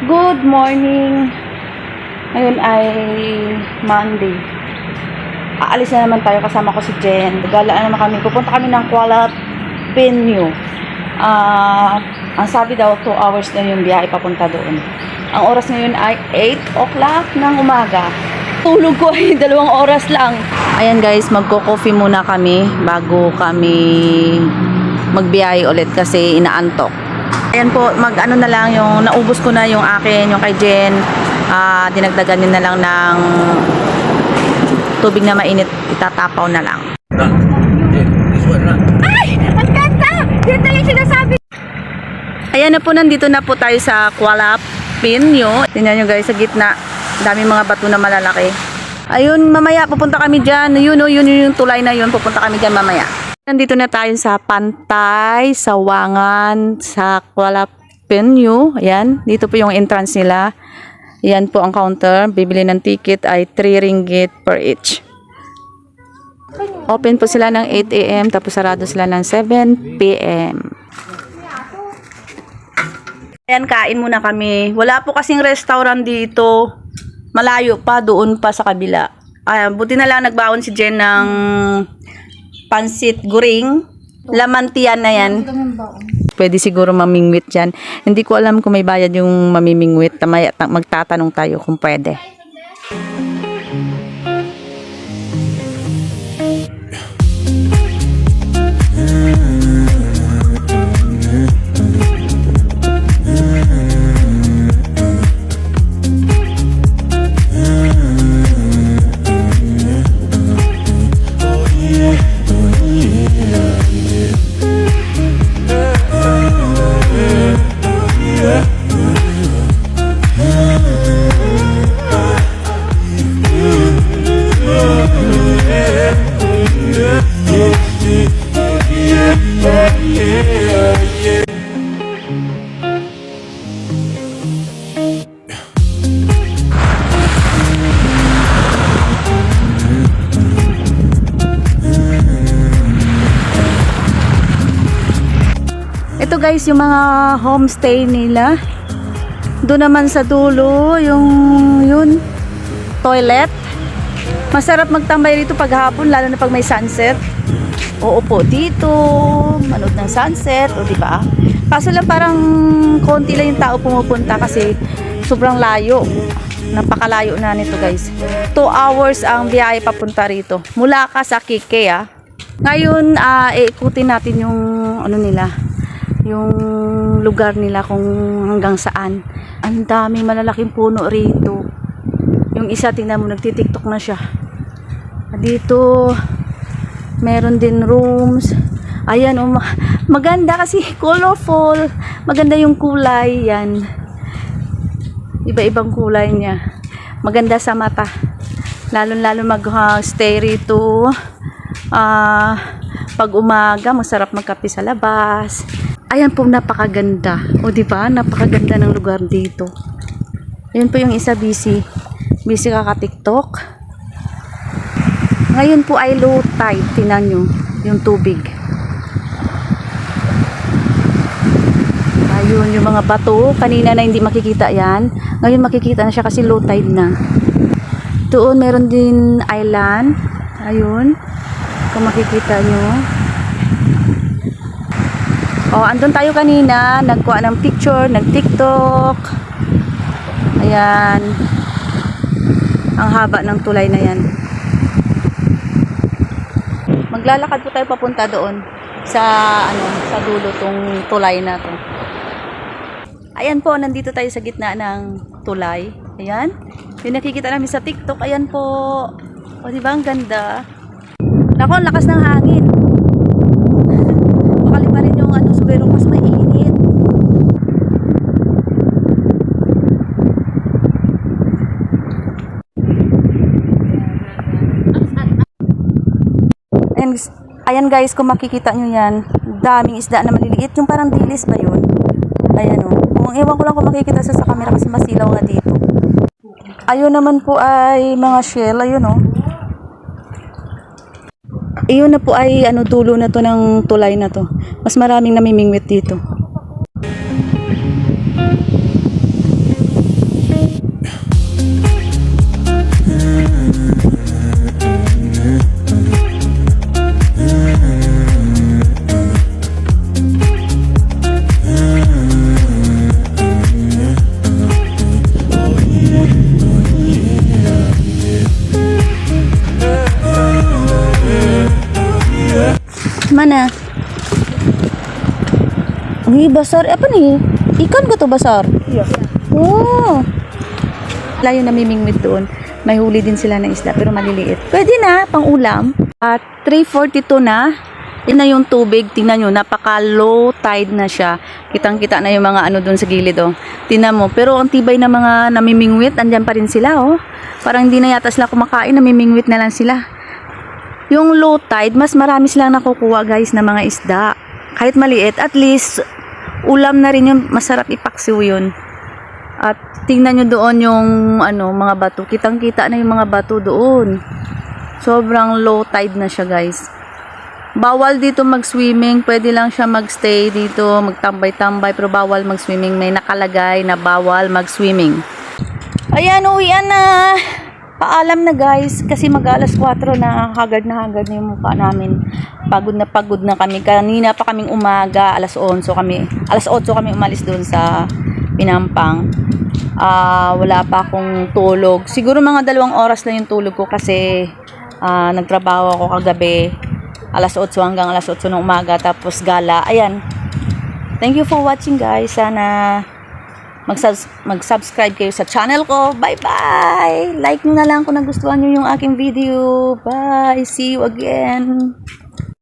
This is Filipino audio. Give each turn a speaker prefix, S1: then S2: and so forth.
S1: Good morning. Ngayon ay Monday. Aalis na naman tayo kasama ko si Jen. Galaan naman kami. Pupunta kami ng Kuala Penyu. Ah, ang sabi daw 2 hours na yung biyahe papunta doon. Ang oras ngayon ay 8 o'clock ng umaga. Tulog ko ay dalawang oras lang. Ayan guys, magko-coffee muna kami bago kami magbiyahe ulit kasi inaantok. Ayan po, mag ano na lang yung naubos ko na yung akin, yung kay Jen. Ah, dinagdagan niyo na lang ng tubig na mainit, itatapaw na lang.
S2: Run.
S1: Ang ganda! Na yung sinasabi. Ayan na po, nandito na po tayo sa Kuala Pinyo. Tingnan nyo guys, sa gitna. Dami mga bato na malalaki. Ayun, mamaya pupunta kami dyan. Yun, oh, yun, yun yung tulay na yun. Pupunta kami dyan mamaya. Nandito na tayo sa Pantay, Sawangan, sa Kuala Pinyo. Ayan, dito po yung entrance nila. Yan po ang counter. Bibili ng ticket ay 3 ringgit per each. Open po sila ng 8 a.m. tapos sarado sila ng 7 p.m. Ayan, kain muna kami. Wala po kasing restaurant dito. Malayo pa, doon pa sa kabila. Ayan, buti na lang nagbaon si Jen ng pansit guring. Lamantian na yan. Pwede siguro mamingwit dyan. Hindi ko alam kung may bayad yung mamimingwit. Tamaya, ta- magtatanong tayo kung pwede. Ito guys, yung mga homestay nila. Doon naman sa dulo, yung yun, toilet. Masarap magtambay dito pag hapon, lalo na pag may sunset. Uupo dito, manood ng sunset, o di ba? Kaso lang parang konti lang yung tao pumupunta kasi sobrang layo. Napakalayo na nito guys. 2 hours ang biyahe papunta rito. Mula ka sa Kike ah. Ngayon, ah, iikutin natin yung ano nila, yung lugar nila kung hanggang saan. Ang daming malalaking puno rito. Yung isa, tingnan mo, nagtitiktok na siya. Dito, meron din rooms. Ayan, ma- maganda kasi colorful. Maganda yung kulay, yan. Iba-ibang kulay niya. Maganda sa mata. Lalo-lalo mag-stay rito. Ah, pag umaga, masarap magkape sa labas. Ayan po, napakaganda. O, di ba? Napakaganda ng lugar dito. Ayun po yung isa busy. Busy kaka-tiktok. Ngayon po ay low tide. Tinan nyo, yung tubig. Ayun, yung mga bato. Kanina na hindi makikita yan. Ngayon makikita na siya kasi low tide na. Doon meron din island. Ayun. Kung makikita nyo. Oh, andun tayo kanina, nagkuha ng picture, nag-TikTok. Ayan. Ang haba ng tulay na yan. Maglalakad po tayo papunta doon sa ano, sa dulo tong tulay na to. Ayan po, nandito tayo sa gitna ng tulay. Ayan. Yung nakikita namin sa TikTok, ayan po. O, di ba ang ganda? Nako, lakas ng hangin. Bakali pa rin yung ano, siguro mas mainit. Ayan, ayan guys, kung makikita nyo yan, daming isda na maliliit. Yung parang dilis ba yun? Ayan o. Kung ewan ko lang kung makikita sa, sa camera kasi masilaw nga dito. Ayun naman po ay mga shell. Ayun o. Iyon na po ay ano dulo na to ng tulay na to. Mas maraming namimingwit dito. Na. Uy, basar. Apa nih? Ikan ko to basar?
S2: Iya.
S1: Oh. Layo namimingwit doon. May huli din sila ng isda pero maliliit. Pwede na, pang ulam. At 3.42 na. Yun na yung tubig. Tingnan nyo, napaka low tide na siya. Kitang-kita na yung mga ano doon sa gilid. Oh. Tingnan mo. Pero ang tibay na mga namimingwit, andyan pa rin sila. Oh. Parang hindi na yata sila kumakain. Namimingwit na lang sila. Yung low tide, mas marami silang nakukuha guys na mga isda. Kahit maliit, at least ulam na rin yung masarap ipaksiw yun. At tingnan nyo doon yung ano, mga bato. Kitang-kita na yung mga bato doon. Sobrang low tide na siya, guys. Bawal dito mag-swimming. Pwede lang siya magstay dito, magtambay-tambay. Pero bawal mag-swimming. May nakalagay na bawal mag-swimming. Ayan, uwian na. Paalam na guys, kasi mag alas 4 na hagad na hagad na yung mukha namin. Pagod na pagod na kami. Kanina pa kaming umaga, alas 11 kami. Alas 8 kami umalis doon sa Pinampang. Ah, wala pa akong tulog. Siguro mga dalawang oras lang yung tulog ko kasi ah, nagtrabaho ako kagabi. Alas 8 hanggang alas 8 ng umaga tapos gala. Ayan. Thank you for watching guys. Sana mag-subs- mag-subscribe kayo sa channel ko. Bye-bye! Like na lang kung nagustuhan nyo yung aking video. Bye! See you again!